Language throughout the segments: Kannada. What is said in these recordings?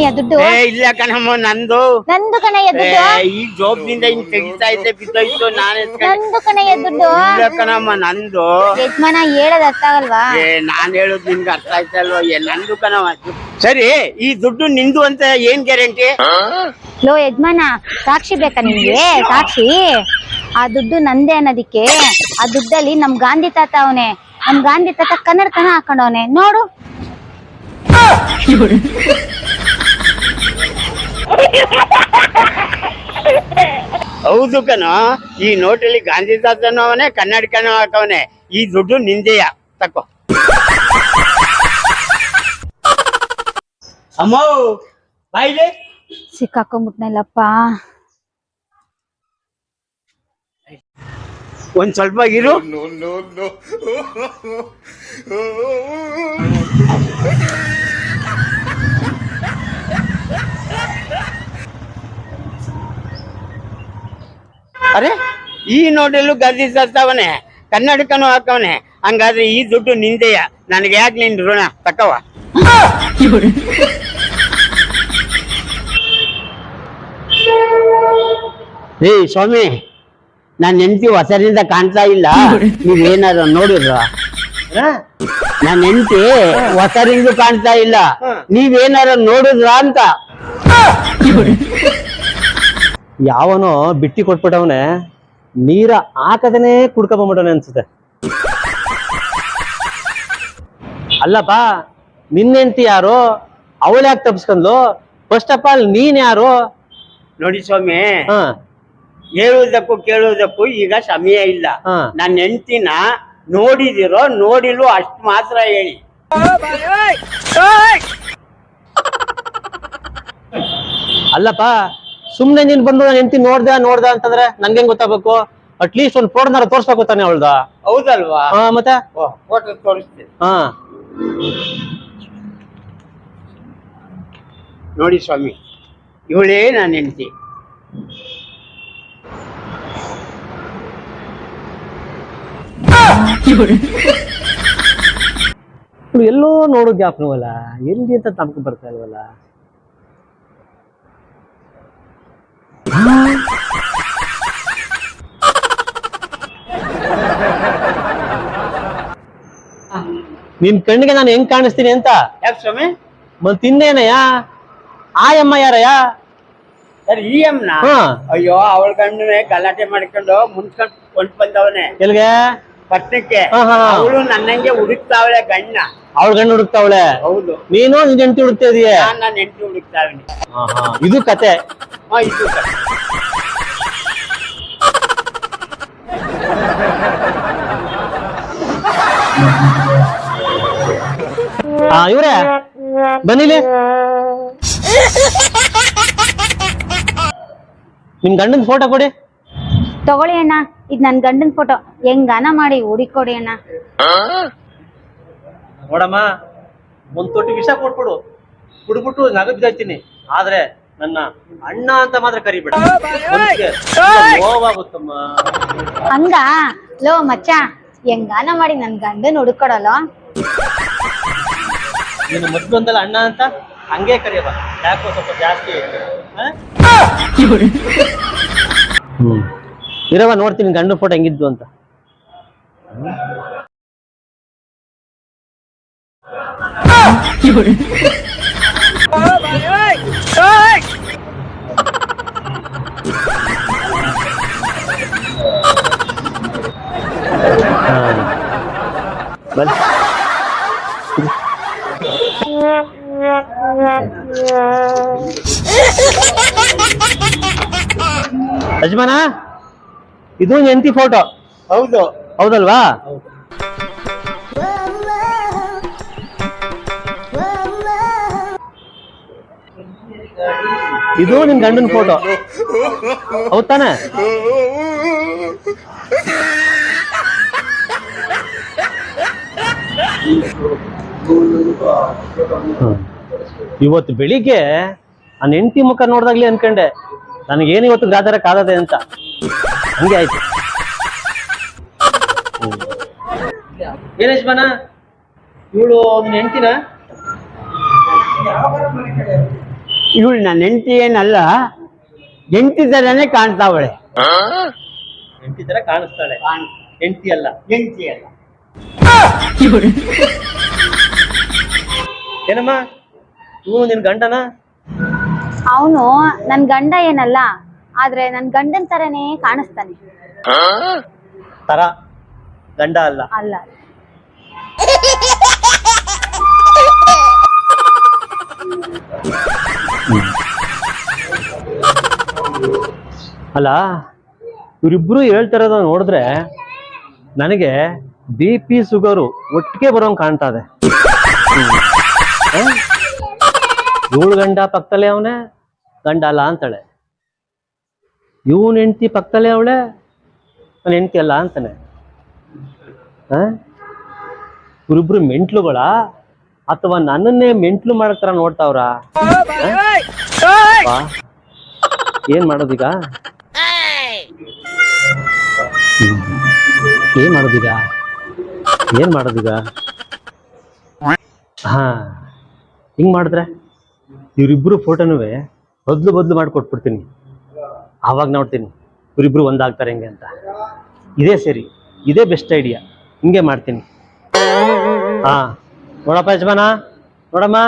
ಕಣಯ್ಯ ದುಡ್ಡು? ಏ ಇಲ್ಲ ಕಣಮ್ಮ ನಂದು. ನಂದು ಕಣಯ್ಯ ಏ ದುಡ್ಡು? ಈ ಜೋಬ್ನಿಂದ ಹಿಂಗ್ ತೆಗಿತಾ ಇದ್ದೆ ಬಿದ್ದೋಯ್ತು ನಾನೇ ನಂದು ಕಣಯ್ಯ ದುಡ್ಡು? ಇಲ್ಲ ಕಣಮ್ಮ ನಂದು. ಯಜಮಾನ ಹೇಳೋದ್ ಅರ್ಥ ಆಗಲ್ವಾ? ಏ ನಾನ್ ಹೇಳೋದ್ ನಿನ್ಗೆ ಅರ್ಥ ಆಯ್ತಲ್ವ ಏ ನಂದು ಕಣಮ್ಮ. ಸರಿ ಈ ದುಡ್ಡು ನಿಂದು ಅಂತ ಏನ್ ಗ್ಯಾರಂಟಿ? ಲೋ ಯಜಮಾನ ಸಾಕ್ಷಿ ಬೇಕಾ ನಿಮ್ಗೆ? ಸಾಕ್ಷಿ ಆ ದುಡ್ಡು ನಂದೇ ಅನ್ನೋದಿಕ್ಕೆ ಆ ದುಡ್ಡಲ್ಲಿ ನಮ್ ಗಾಂಧಿ ತಾತ ಅವನೆ ನಮ್ ಗಾಂಧಿ ತಾತ ಕನ್ನಡ ಕಣ ಹಾಕೊಂಡವನೆ. ನೋಡು. ಹೌದು ಕಣೋ. ಈ ನೋಟಲ್ಲಿ ಗಾಂಧಿ ತಾತನೂ ಅವನೇ ಕನ್ನಡಕನೂ ಹಾಕವನೆ ಈ ದುಡ್ಡು ನಿಂದೆಯ? ತಕೋ. ಅಮ್ಮ ಬಾಯಿಲೆ. ಸಿಕ್ಕಾಕೊಂಬಿಟ್ನಲ್ಲಪ್ಪ. ಒಂದ್ ಸ್ವಲ್ಪ ಇರು. ಅರೆ ಈ ನೋಟಲ್ಲೂ ಗದ್ದಿ ತಾತವನೆ ಕನ್ನಡಕನು ಹಾಕವನೆ. ಹಂಗಾದ್ರೆ ಈ ದುಡ್ಡು ನಿಂದೆಯ. ನನಗೆ ಯಾಕೆ ನಿನ್ ಋಣ? ತಕವ. ಏ ಸ್ವಾಮಿ ನಾನ್ ಹೆಂಡತಿ ಹೊಸರಿಂದ ಕಾಣ್ತಾ ಇಲ್ಲ. ನೀವೇನಾರು ನೋಡಿದ್ರ? ನಾನ್ ಹೆಂಡತಿ ಹೊಸರಿಂದ ಕಾಣ್ತಾ ಇಲ್ಲ. ನೀವೇನಾದ್ರು ನೋಡಿದ್ರ ಅಂತ? ಯಾವನೋ ಬಿಟ್ಟಿ ಕೊಟ್ಬಿಟ್ಟವನೆ ನೀರ ಹಾಕದೇನೆ ಕುಡ್ಕೊಂಬಂಬಿಟ್ಟವನೆ ಅನ್ಸುತ್ತೆ. ಅಲ್ಲಪ್ಪ ನಿನ್ನೆಂತಿ ಯಾರು? ಅವಳು ಯಾಕೆ ತಪ್ಸ್ಕೊಂಡ್ಲು? ಫಸ್ಟ್ ಆಫ್ ಆಲ್ ನೀನ್ ಯಾರು? ನೋಡಿ ಸ್ವಾಮಿ ಹ. ಹೇಳುವುದಕ್ಕೂ ಕೇಳುವುದಕ್ಕೂ ಈಗ ಸಮಯ ಇಲ್ಲ. ಹಾ. ನನ್ನ ಹೆಂಡತಿನ ನೋಡಿದಿರೋ ನೋಡಿಲ್ವೋ ಅಷ್ಟು ಮಾತ್ರ ಹೇಳಿ. ಅಲ್ಲಪ್ಪ ಸುಮ್ನೆ ನೀನ್ ಬಂದು ನಾನು ಹೆಂಡತಿ ನೋಡ್ದ ನೋಡ್ದ ಅಂತಂದ್ರೆ ನಂಗೆ ಗೊತ್ತಾಗ್ಬೇಕು? ಅಟ್ಲೀಸ್ಟ್ ಒಂದು ಫೋಟೋನಾರ ತೋರ್ಸ್ಬೇಕು ತಾನೆ ಅವಳ್ದ? ಹೌದಲ್ವಾ? ಹಾ ಮತ್ತೆ? ಫೋಟೋ ತೋರಿಸ್ತೀನಿ. ಹಾ. ನೋಡಿ ಸ್ವಾಮಿ ಇವಳೇ ನಾನು ಹೆಂಡತಿ. ಎಲ್ಲೋ ನೋಡೋ ಜ್ಞಾಪನವಲ್ಲ ಎಲ್ಲಿ ಅಂತ ತಮ್ಕ ಬರ್ತಾ ಇಲ್ವಲ್ಲ? ನಿನ್ ಕಣ್ಣಿಗೆ ನಾನು ಹೆಂಗ್ ಕಾಣಿಸ್ತೀನಿ ಅಂತ? ಯಾಕೆ ಸ್ವಾಮಿ? ಮತ್ ಇನ್ನೇನಯ್ಯ? ಯಾರಯ್ಯ? ಸರ್ ಈ ಎಮ್ನ? ಹಾ. ಅಯ್ಯೋ ಅವಳ ಗಂಡನೇ ಗಲಾಟೆ ಮಾಡ್ಕೊಂಡು ಮುಂಚ್ಕೊಂಡ್ ಕೊಂಡ್ ಬಂದವನೇ ಎಲ್ಗೆ? ಪಟ್ಟಣಕ್ಕೆ. ಅವಳು ನನ್ನಂಗೆ ಹುಡುಕ್ತಾವಳೆ ಗಣ್ಣ ಅವಳ ಗಂಡು ಹುಡುಕ್ತಾವಳೆ? ಹೌದು. ನೀನು ನಿನ್ ಹೆಂಡತಿ ಹುಡುಕ್ತಾ ಇದೀಯ? ನಾನ್ ಹೆಂಡತಿ ಹುಡುಕ್ತಾವನೆ. ಇದು ಕತೆ. ಹಾ ಇದು ಕತೆ. ಹಾ ಇವ್ರೆ ಬನ್ನಿಲಿ. ನಿಮ್ ಗಂಡನ್ ಫೋಟೋ ಕೊಡಿ. ತಗೊಳ್ಳಿ ಅಣ್ಣ. ಇದ್ ನನ್ ಗಂಡನ್ ಫೋಟೋ ಹೆಂಗಾನ ಮಾಡಿ ಹುಡಿಕೊಡಿ ಅಣ್ಣ. ನೋಡಮ್ಮ ಒಂದ್ ತೊಟ್ಟಿ ವಿಷ ಕೊಟ್ಬಿಡು. ಕುಡ್ಬಿಟ್ಟು ನಗ ಬಿದ್ದಾಯ್ತೀನಿ ಆದ್ರೆ ನನ್ನ ಅಣ್ಣ ಅಂತ ಮಾತ್ರ ಕರಿಬೇಡ. ಮನ್ಸಿಗೆ ನೋವಾಗುತ್ತಮ್ಮ. ಹಂಗ? ಲೋ ಮಚ್ಚ ಹೆಂಗಾನ ಮಾಡಿ ನನ್ ಗಂಡನ್ ಹುಡುಕೊಡಲ್ಲ? ನೀನು ಮೊದ್ಲು ಒಂದಲ್ಲ ಅಣ್ಣ ಅಂತ? ಹಂಗೆ ಕರಿಯಲ್ಲ ಯಾಕೋ ಸ್ವಲ್ಪ ಜಾಸ್ತಿ ಹ್ಮ್. ಇರವ ನೋಡ್ತೀನಿ ಗಂಡು ಫೋಟೋ ಹೆಂಗಿದ್ದು ಅಂತ. ಯಜಮಾನ? ಇದು ಎಂತಿ ಫೋಟೋ. ಹೌದು. ಹೌದಲ್ವಾ? ಇದು ನಿನ್ ಗಂಡನ ಫೋಟೋ. ಹೌದ್ ತಾನೆ? ಇವತ್ತು ಬೆಳಿಗ್ಗೆ ನನ್ನ ಹೆಂಡತಿ ಮುಖ ನೋಡ್ದಾಗ್ಲಿ ಅನ್ಕೊಂಡೆ. ನನಗೇನು ಇವತ್ತು ಗಾದರ ಕಾದದೆ ಅಂತ. ಹಂಗೆ ಆಯ್ತು. ಏನ್ ಯಜಮಾನ ಇವಳು ನಿನ್ನ ಹೆಂಡತಿನ? ಇವಳು ನನ್ನ ಹೆಂಡತಿ ಏನಲ್ಲ ಹೆಂಡತಿ ತರನೇ ಕಾಣ್ತಾವಳೆ. ಹೆಂಡತಿ ತರ ಕಾಣಿಸ್ತಾಳೆ. ಹೆಂಡತಿ ಅಲ್ಲ. ಹೆಂಡತಿ ಅಲ್ಲ. ಏನಮ್ಮ? ಇವನು ನಿನ್ ಗಂಡನ? ಅವನು ನನ್ ಗಂಡ ಏನಲ್ಲ ಆದ್ರೆ ನನ್ ಗಂಡನ್ ತರನೇ ಕಾಣಿಸ್ತಾನೆ. ತರ? ಗಂಡ ಅಲ್ಲ. ಅಲ್ಲ. ಅಲ್ಲ ಇವರಿಬ್ರು ಹೇಳ್ತಿರೋದ ನೋಡಿದ್ರೆ ನನಗೆ ಬಿ ಪಿ ಶುಗರು ಒಟ್ಟಿಗೆ ಬರೋಂಗ್ ಕಾಣ್ತಾ ಇದೆ. ಏಳು ಗಂಡ ಪಕ್ಕದಲ್ಲೇ ಅವನೇ ಗಂಡ ಅಲ್ಲ ಅಂತಾಳೆ. ಇವನ್ ಹೆಂಡತಿ ಪಕ್ಕದಲ್ಲೇ ಅವಳೆ? ನನ್ನ ಹೆಂಡತಿ ಅಲ್ಲ ಅಂತಾನೆ. ಇವರಿಬ್ರು ಮೆಂಟ್ಲುಗಳ? ಅಥವಾ ನನ್ನನ್ನೇ ಮೆಂಟ್ಲು ಮಾಡೋ ನೋಡ್ತಾವ್ರ? ಏನ್ ಮಾಡೋದೀಗ. ಏನ್ ಮಾಡೋದೀಗ? ಏನ್ ಮಾಡೋದೀಗ? ಹಾ. ಹಿಂಗ್ ಮಾಡಿದ್ರೆ? ಇವರಿಬ್ರು ಫೋಟೋನುವೆ ಬದ್ಲು ಬದ್ಲು ಮಾಡಿ ಕೊಟ್ಬಿಡ್ತೀನಿ ಆವಾಗ ನೋಡ್ತೀನಿ, ಇವರಿಬ್ರು ಒಂದಾಗ್ತಾರೆ ಹೆಂಗೆ ಅಂತ. ಇದೇ ಸರಿ, ಇದೇ ಬೆಸ್ಟ್ ಐಡಿಯಾ ಹಿಂಗೆ ಮಾಡ್ತೀನಿ. ಹಾ, ನೋಡಪ್ಪ ಯಜಮಾನ, ನೋಡಮ್ಮ.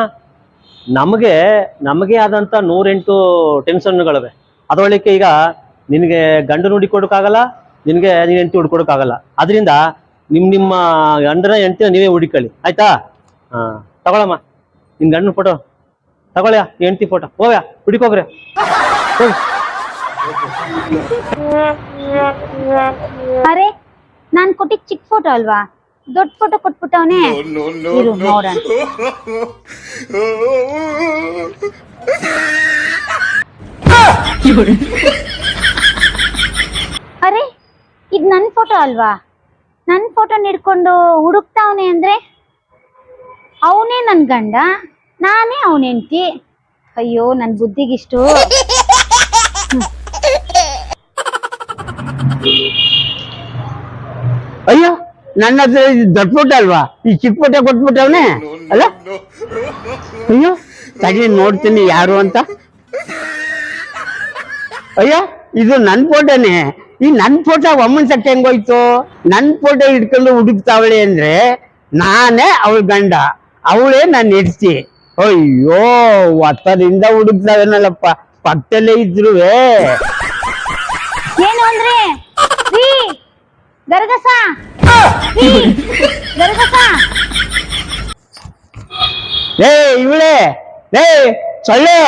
ನಮಗೆ ನಮಗೆ ಆದಂತ ನೂರೆಂಟು ಟೆನ್ಷನ್ಗಳಿವೆ ಅದರೊಳಕ್ಕೆ ಈಗ ನಿನಗೆ ಗಂಡು ಕೊಡೋಕ್ಕಾಗಲ್ಲ, ನಿನಗೆ ನೀನು ಹೆಂಡತಿ ಹುಡ್ಕೊಡೋಕ್ಕಾಗಲ್ಲ. ಅದರಿಂದ ನಿಮ್ಮ ನಿಮ್ಮ ಗಂಡನ ಹೆಂಡತಿನ ನೀವೇ ಹುಡುಕಳಿ ಆಯ್ತಾ? ಹಾಂ, ತಗೊಳಮ್ಮ. ನಿನ್ನ ಗಂಡನ ಫೋಟೋ ತಗೊಳ್ಯಾ, ಹೆಂಡತಿ ಫೋಟೋ ಹೋಗ್ಯಾ, ಹುಡುಕೋಗ್ರೆ. ಹೋಗಿ. ಅರೆ ನಾನ್ ಕೊಟ್ಟಿದ್ ಚಿಕ್ಕ ಫೋಟೋ ಅಲ್ವಾ? ದೊಡ್ಡ ಫೋಟೋ ಕೊಟ್ಬಿಟ್ಟವನೇ. ಇರು ನೋಡೋಣ. ಅರೆ ಇದ್ ನನ್ ಫೋಟೋ ಅಲ್ವಾ? ನನ್ ಫೋಟೋ ಹಿಡ್ಕೊಂಡು ಹುಡುಕ್ತಾವನೆ ಅಂದ್ರೆ? ಅವನೇ ನನ್ ಗಂಡ ನಾನೇ ಅವನ ಹೆಂಡತಿ. ಅಯ್ಯೋ ನನ್ ಬುದ್ಧಿಗಿಷ್ಟು. ಅಯ್ಯೋ, ನನ್ನ ಹತ್ರ ದೊಡ್ಡ ಪುಟ್ಟ ಅಲ್ವಾ? ಈ ಚಿಕ್ಕ ಪುಟ್ಟ ಕೊಟ್ಬಿಟ್ಟವನೇ? ಅಲ್ಲ? ಅಯ್ಯೋ ತಗಿ ನೋಡ್ತೀನಿ ಯಾರು ಅಂತ. ಅಯ್ಯೋ, ಇದು ನನ್ನ ಫೋಟೋನೇ. ಈ ನನ್ನ ಫೋಟೋ ಒಮ್ಮನ್ಸಕ್ಕೆ ಹೆಂಗೋಯ್ತು? ನನ್ನ ಫೋಟೋ ಹಿಡ್ಕೊಂಡು ಹುಡುಕ್ತಾವಳೆ ಅಂದ್ರೆ ನಾನೇ ಅವಳ ಗಂಡ. ಅವಳೇ ನನ್ನ ಹೆಡ್ತಿ. ಅಯ್ಯೋ, ಒತ್ತದಿಂದ ಹುಡುಕ್ತಾವೇನಲ್ಲಪ್ಪ? ಪಕ್ಕದಲ್ಲೇ ಇದ್ರು ಏನು ಅಂದ್ರೆ? ಗರಗಸ. ಗರಗಸ. ಲೇ ಇವಳೆ. ಲೇ ಸೊಳ್ಳೆ.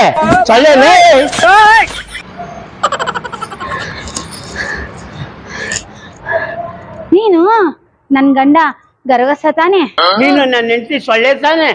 ಸೊಳ್ಳೆ ಲೇ ನೀನು ನನ್ ಗಂಡ ಗರಗಸ ತಾನೆ? ನೀನು ನನ್ನ ಹೆಂಡತಿ ಸೊಳ್ಳೆ ತಾನೆ?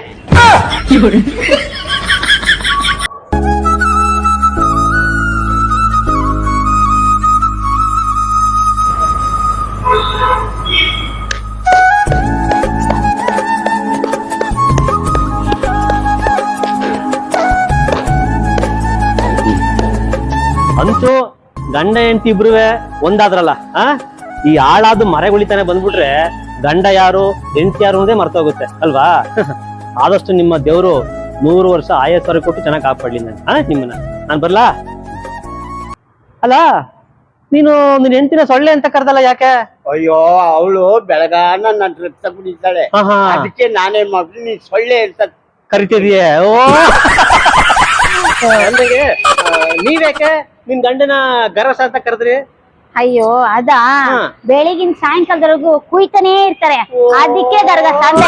ಗಂಡ ಹೆಂಡತಿ ಇಬ್ರುವೆ ಒಂದಾದ್ರಲ್ಲ ಆ? ಈ ಆಳಾದ ಮರೆಗುಳಿತಾನೆ ಬಂದ್ಬಿಟ್ರೆ ಗಂಡ ಯಾರು ಹೆಂಡತಿ ಯಾರು ಅನ್ನೋದೇ ಮರ್ತೋಗುತ್ತೆ ಅಲ್ವಾ? ಆದಷ್ಟು ನಿಮ್ಮ ದೇವರು ನೂರು ವರ್ಷ ಆಯಸ್ವರ ಕೊಟ್ಟು ಚೆನ್ನಾಗಿ ಕಾಪಾಡ್ಲಿ ನಾನು ಹಾ ನಿಮ್ಮನ್ನ. ನಾನು ಬರ್ಲಾ? ಅಲ್ಲ ನೀನು ನಿನ್ ಹೆಂಡತಿನ ಸೊಳ್ಳೆ ಅಂತ ಕರ್ದಲ್ಲ ಯಾಕೆ? ಅಯ್ಯೋ ಅವಳು ಬೆಳಗಾನ ನನ್ನ ರಕ್ತ ಕುಡಿತಾಳೆ ಅದಕ್ಕೆ ನಾನೇನ್ ಮಾಡ್ತೀನಿ ನೀನ್ ಸೊಳ್ಳೆ ಅಂತ ಕರಿತಿದೀಯ? ಓ! ನೀವ್ಯಾಕೆ? ನಿನ್ ಗಂಡನ ಗರಸ ಅಂತ ಕರೆದ್ರಿ? ಅಯ್ಯೋ ಅದ? ಬೆಳಿಗ್ಗಿನ ಬೆಳಿಗಿನ ಸಾಯಂಕಾಲದವರೆಗೂ ಕುಯ್ತಾನೇ ಇರ್ತಾರೆ. ಅದಕ್ಕೆ ಗರಗ ಸಾಧ್ಯ.